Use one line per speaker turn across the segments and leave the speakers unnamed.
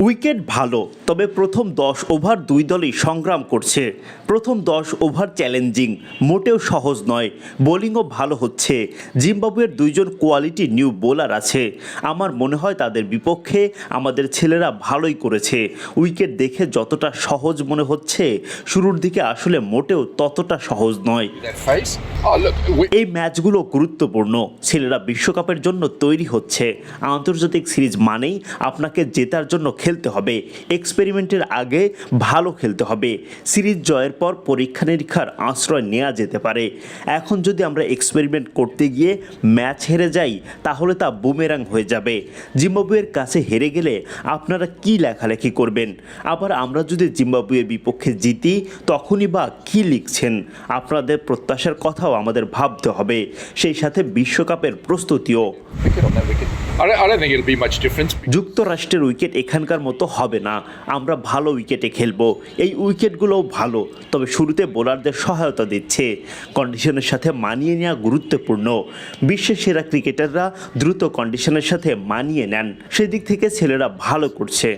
Wicket ভালো তবে প্রথম দশ ওভার দুই দলই সংগ্রাম করছে। প্রথম দশ ওভার চ্যালেঞ্জিং মোটেও সহজ নয়। বোলিংও ভালো হচ্ছে। জিম্বাবুয়ের দুইজন কোয়ালিটি নিউ বোলার আছে। আমার মনে হয় তাদের বিপক্ষে আমাদের ছেলেরা ভালোই করেছে। উইকেট দেখে যতটা সহজ মনে হচ্ছে শুরুর দিকে আসলে মোটেও ততটা সহজ নয়.
Oh,
এই ম্যাচগুলো গুরুত্বপূর্ণ। ছেলেরা বিশ্বকাপের জন্য তৈরি হচ্ছে। আন্তর্জাতিক সিরিজ মানেই আপনাকে জেতার জন্য খেলতে হবে। এক্সপেরিমেন্টের আগে ভালো খেলতে হবে। সিরিজ জয়ের পর পরীক্ষা নিরীক্ষার আশ্রয় নেওয়া যেতে পারে। এখন যদি আমরা এক্সপেরিমেন্ট করতে গিয়ে ম্যাচ হেরে যাই, তাহলে তা বুমেরাং হয়ে যাবে। জিম্বাবুয়ের কাছে হেরে গেলে আপনারা কি লেখালেখি করবেন? আবার আমরা যদি জিম্বাবুয়ের বিপক্ষে জিতি, তখনই বা কি লিখছেন? আপনাদের প্রত্যাশার কথাও আমাদের ভাবতে হবে। সেই সাথে বিশ্বকাপের প্রস্তুতিও। যুক্তরাষ্ট্রের উইকেট এখানকার মতো হবে না। আমরা ভালো উইকেটে খেলব। এই উইকেটগুলোও ভালো তবে শুরুতে বোলারদের সহায়তা দিচ্ছে। কন্ডিশনের সাথে মানিয়ে নেওয়া গুরুত্বপূর্ণ। বিশ্বের সেরা ক্রিকেটাররা দ্রুত কন্ডিশনের সাথে মানিয়ে নেন। সেদিক থেকে ছেলেরা ভালো করছে।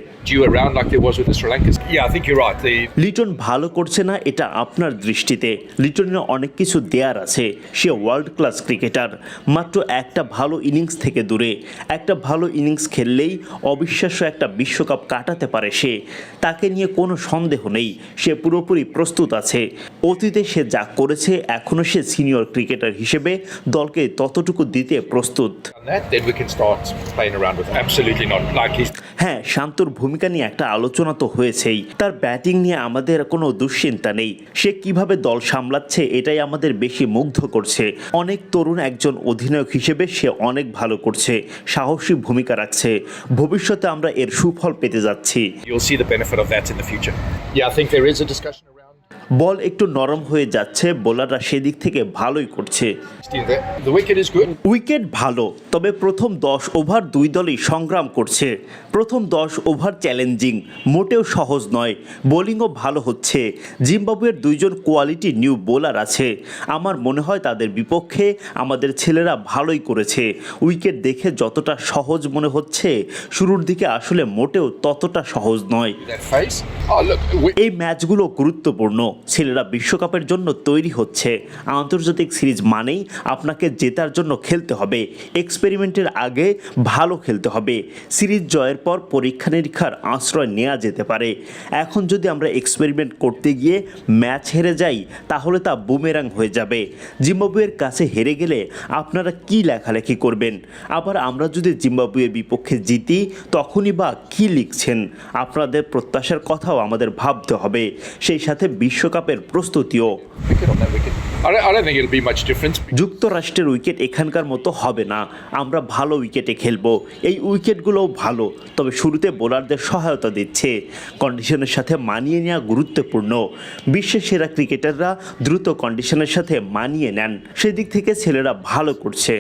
লিটন ভালো করছে না এটা আপনার দৃষ্টিতে। লিটনের অনেক কিছু দেয়ার আছে। সে ওয়ার্ল্ড ক্লাস ক্রিকেটার। মাত্র একটা ভালো ইনিংস থেকে দূরে। একটা ভালো ইনিংস খেললেই অবিশ্বাস্য একটা বিশ্বকাপ কাটাতে পারে সে। তাকে নিয়ে কোনো সন্দেহ নেই সে পুরোপুরি প্রস্তুত আছে। অতীতে সে যা করেছে এখনও সে সিনিয়র ক্রিকেটার হিসেবে দলকে ততটুকু দিতে প্রস্তুত। হ্যাঁ শান্তর ভূমিকা নিয়ে একটা আলোচনা তো হয়েছেই। তার ব্যাটিং নিয়ে আমাদের কোনো দুশ্চিন্তা নেই। সে কীভাবে দল সামলাচ্ছে এটাই আমাদের বেশি মুগ্ধ করছে। অনেক তরুণ একজন অধিনায়ক হিসেবে সে অনেক ভালো করছে। সাহসী ভূমিকা রাখছে। ভবিষ্যতে আমরা এর সুফল পেতে যাচ্ছি। বল একটু নরম হয়ে যাচ্ছে বোলাররা সেদিক থেকে ভালোই করছে. উইকেট ভালো তবে প্রথম দশ ওভার দুই দলই সংগ্রাম করছে। প্রথম দশ ওভার চ্যালেঞ্জিং মোটেও সহজ নয় বোলিংও ভালো হচ্ছে। জিম্বাবুয়ের দুইজন কোয়ালিটি নিউ বোলার আছে। আমার মনে হয় তাদের বিপক্ষে আমাদের ছেলেরা ভালোই করেছে। উইকেট দেখে যতটা সহজ মনে হচ্ছে শুরুর দিকে আসলে মোটেও ততটা সহজ নয়.
Oh,
এই ম্যাচগুলো গুরুত্বপূর্ণ। ছেলেরা বিশ্বকাপের জন্য তৈরি হচ্ছে। আন্তর্জাতিক সিরিজ মানেই আপনাকে জেতার জন্য খেলতে হবে। এক্সপেরিমেন্টের আগে ভালো খেলতে হবে। সিরিজ জয়ের পর পরীক্ষা নিরীক্ষার আশ্রয় নেওয়া যেতে পারে। এখন যদি আমরা এক্সপেরিমেন্ট করতে গিয়ে ম্যাচ হেরে যাই, তাহলে তা বুমেরাং হয়ে যাবে। জিম্বাবুয়ের কাছে হেরে গেলে আপনারা কি লেখালেখি করবেন? আবার আমরা যদি জিম্বাবুয়ের বিপক্ষে জিতি, তখনই বা কি লিখছেন? আপনাদের প্রত্যাশার কথাও আমাদের ভাবতে হবে। সেই সাথে বিশ্বকাপের প্রস্তুতিও. যুক্তরাষ্ট্রের উইকেট এখানকার মতো হবে না। আমরা ভালো উইকেটে খেলব। এই উইকেটগুলোও ভালো তবে শুরুতে বোলারদের সহায়তা দিচ্ছে। কন্ডিশনের সাথে মানিয়ে নেওয়া গুরুত্বপূর্ণ। বিশ্বের সেরা ক্রিকেটাররা দ্রুত কন্ডিশনের সাথে মানিয়ে নেন। সেদিক থেকে ছেলেরা ভালো করছে।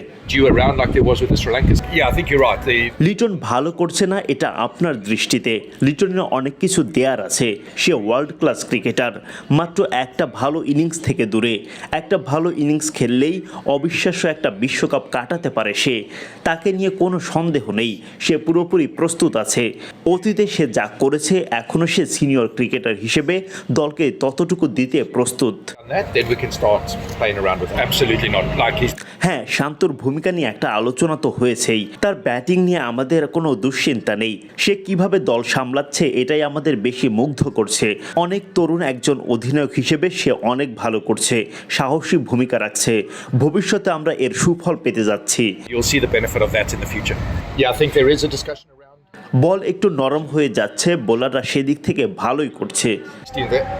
লিটন ভালো করছে না এটা আপনার দৃষ্টিতে। লিটনের অনেক কিছু দেয়ার আছে। সে ওয়ার্ল্ড ক্লাস ক্রিকেটার মাত্র একটা ভালো ইনিংস থেকে দূরে। একটা ভালো ইনিংস খেললেই অবিশ্বাস্য একটা বিশ্বকাপ কাটাতে পারে সে। তাকে নিয়ে কোনো সন্দেহ নেই, সে পুরোপুরি প্রস্তুত আছে। অতীতে সে যা করেছে এখনও সে সিনিয়র ক্রিকেটার হিসেবে দলকে ততটুকু দিতে প্রস্তুত।
On that, then we can start playing around with. Absolutely not. Like he's
হ্যাঁ শান্তর ভূমিকা নিয়ে একটা আলোচনা তো হয়েছেই। তার ব্যাটিং নিয়ে আমাদের কোনো দুশ্চিন্তা নেই। সে কীভাবে দল সামলাচ্ছে এটাই আমাদের বেশি মুগ্ধ করছে। অনেক তরুণ একজন অধিনায়ক হিসেবে সে অনেক ভালো করছে সাহসী ভূমিকা রাখছে। ভবিষ্যতে আমরা এর সুফল পেতে যাচ্ছি. বল একটু নরম হয়ে যাচ্ছে বোলাররা সেদিক থেকে ভালোই করছে।